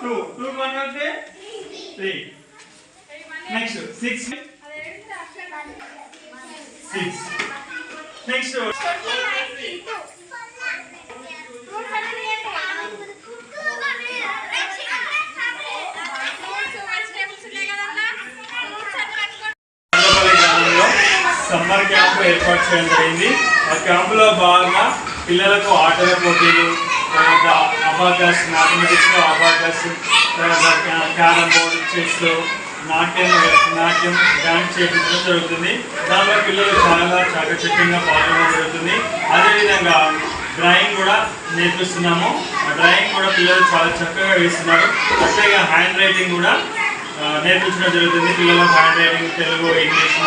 Two two one వస్తే three next six six next summer camp ఏర్పాటు చేయడం జరిగింది. ఆ క్యాంపులో భాగంగా పిల్లలకు ఆటల పోటీలు తర్వాత అబాకస్ మ్యాథమెటిక్స్లో అబాకస్ తర్వాత క్యారమ్ బోర్డ్ చెస్ నాట్యం నాట్యం డ్యాన్స్ చేయించడం జరుగుతుంది. దానిలో పిల్లలు చాలా చాకచక్యంగా పాల్గొనడం జరుగుతుంది. అదేవిధంగా డ్రాయింగ్ కూడా నేర్పిస్తున్నాము. ఆ డ్రాయింగ్ కూడా పిల్లలు చాలా చక్కగా వేస్తున్నారు. అట్లాగే హ్యాండ్ రైటింగ్ కూడా నేర్పించడం జరుగుతుంది. పిల్లలకు హ్యాండ్ రైటింగ్ తెలుగు ఇంగ్లీష్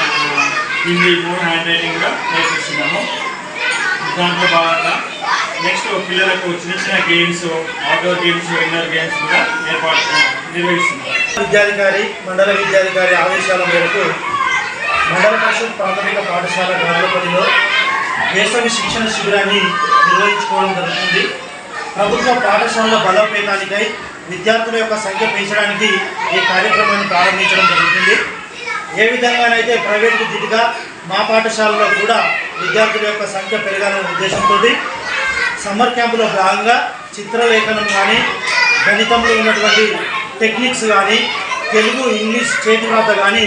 మరియు హిందీ మూడు హ్యాండ్ రైటింగ్ కూడా నేర్పిస్తున్నాము. దాంట్లో భాగంగా నెక్స్ట్ పిల్లలకు చిన్న చిన్న games outdoor games indoor games కూడా ఏర్పాటు నిర్వహిస్తున్నారు విద్యాధికారి మండల విద్యాధికారి ఆదేశాల మేరకు మండల పరిషత్ ప్రాథమిక పాఠశాల గ్రామపల్లిలో వేసవి శిక్షణ శిబిరాన్ని నిర్వహించుకోవడం జరుగుతుంది. ప్రభుత్వ పాఠశాలల బలోపేతానికై విద్యార్థుల యొక్క సంఖ్య పెంచడానికి ఈ కార్యక్రమాన్ని ప్రారంభించడం జరుగుతుంది. ఏ విధంగానైతే ప్రైవేట్ విద్యగా మా పాఠశాలలో కూడా విద్యార్థుల యొక్క సంఖ్య పెరగాలనే ఉద్దేశంతో సమ్మర్ క్యాంపులో భాగంగా చిత్రలేఖనం కానీ గణితంలో ఉన్నటువంటి టెక్నిక్స్ కానీ తెలుగు ఇంగ్లీష్ చేతి వ్రాత కానీ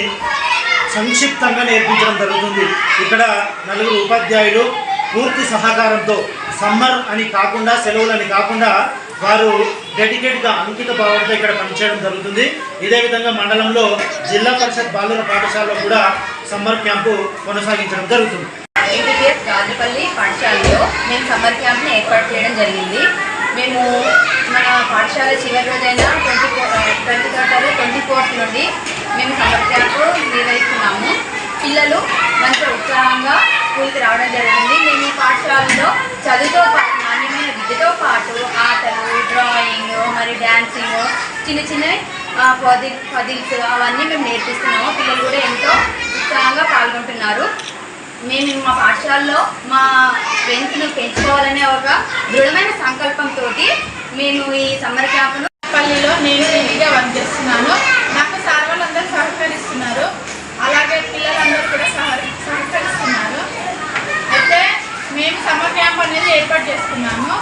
సంక్షిప్తంగా నేర్పించడం జరుగుతుంది. ఇక్కడ నలుగురు ఉపాధ్యాయులు పూర్తి సహకారంతో సమ్మర్ అని కాకుండా సెలవులని కాకుండా వారు డెడికేట్గా అంకిత భావంతో ఇక్కడ పనిచేయడం జరుగుతుంది. ఇదే విధంగా మండలంలో జిల్లా పరిషత్ బాలుర పాఠశాలలో కూడా సమ్మర్ క్యాంపు కొనసాగించడం జరుగుతుంది. ఎంబీబీఎస్ గాజుపల్లి పాఠశాలలో మేము సమ్మర్ క్యాంప్ని ఏర్పాటు చేయడం జరిగింది. మేము మన పాఠశాల చివరి రోజైన twenty four twenty third twenty fourth నుండి మేము సమ్మర్ క్యాంప్ నిర్వహిస్తున్నాము. పిల్లలు మంచి ఉత్సాహంగా స్కూల్కి రావడం జరిగింది మేము ఈ చిన్న చిన్నవి పది పదిల్స్ అవన్నీ మేము నేర్పిస్తున్నాము. పిల్లలు కూడా ఎంతో ఉత్సాహంగా పాల్గొంటున్నారు. మేము మా పాఠశాలలో మా స్ట్రెంత్ను పెంచుకోవాలనే ఒక దృఢమైన సంకల్పంతో మేము ఈ సమ్మర్ క్యాంపును పల్లిలో నేను రెడీగా వర్క్ చేస్తున్నాను. నాకు సార్ వాళ్ళందరూ సహకరిస్తున్నారు. అలాగే పిల్లలందరూ కూడా సహ సహకరిస్తున్నారు. అయితే మేము సమ్మర్ క్యాంప్ అనేది ఏర్పాటు చేసుకున్నాము.